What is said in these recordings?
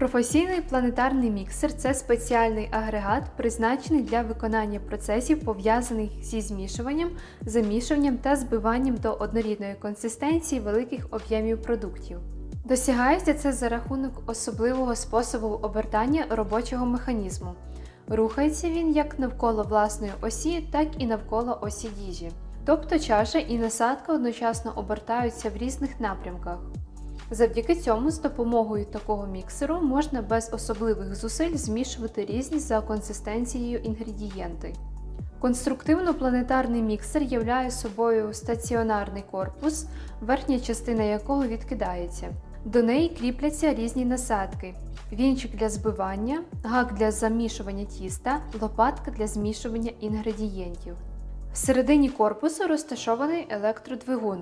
Професійний планетарний міксер це спеціальний агрегат, призначений для виконання процесів, пов'язаних зі змішуванням, замішуванням та збиванням до однорідної консистенції великих об'ємів продуктів. Досягається це за рахунок особливого способу обертання робочого механізму. Рухається він як навколо власної осі, так і навколо осі їжі. Тобто чаша і насадка одночасно обертаються в різних напрямках. Завдяки цьому з допомогою такого міксеру можна без особливих зусиль змішувати різні за консистенцією інгредієнти. Конструктивно-планетарний міксер являє собою стаціонарний корпус, верхня частина якого відкидається. До неї кріпляться різні насадки: вінчик для збивання, гак для замішування тіста, лопатка для змішування інгредієнтів. Всередині корпусу розташований електродвигун.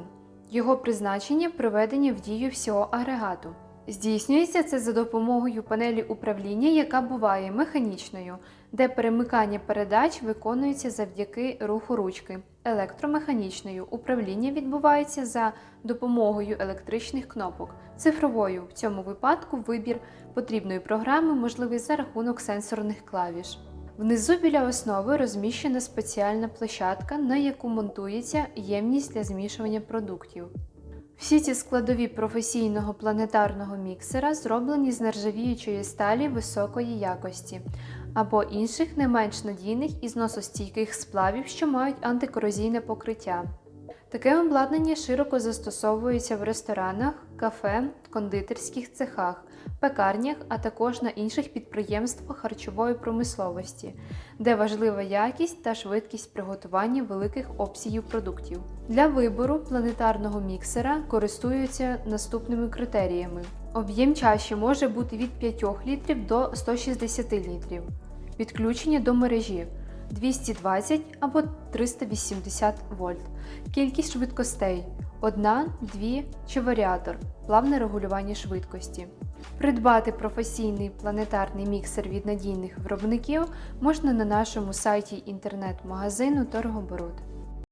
Його призначення приведення в дію всього агрегату. Здійснюється це за допомогою панелі управління, яка буває механічною, де перемикання передач виконується завдяки руху ручки. Електромеханічною управління відбувається за допомогою електричних кнопок. Цифровою в цьому випадку вибір потрібної програми можливий за рахунок сенсорних клавіш. Внизу біля основи розміщена спеціальна площадка, на яку монтується ємність для змішування продуктів. Всі ці складові професійного планетарного міксера зроблені з нержавіючої сталі високої якості або інших не менш надійних і зносостійких сплавів, що мають антикорозійне покриття. Таке обладнання широко застосовується в ресторанах, кафе, кондитерських цехах, пекарнях, а також на інших підприємствах харчової промисловості, де важлива якість та швидкість приготування великих обсягів продуктів. Для вибору планетарного міксера користуються наступними критеріями: об'єм чаші може бути від 5 літрів до 160 літрів, підключення до мережі. 220 або 380 вольт. Кількість швидкостей 1, 2 чи варіатор. Плавне регулювання швидкості. Придбати професійний планетарний міксер від надійних виробників можна на нашому сайті інтернет-магазину Торгоборот.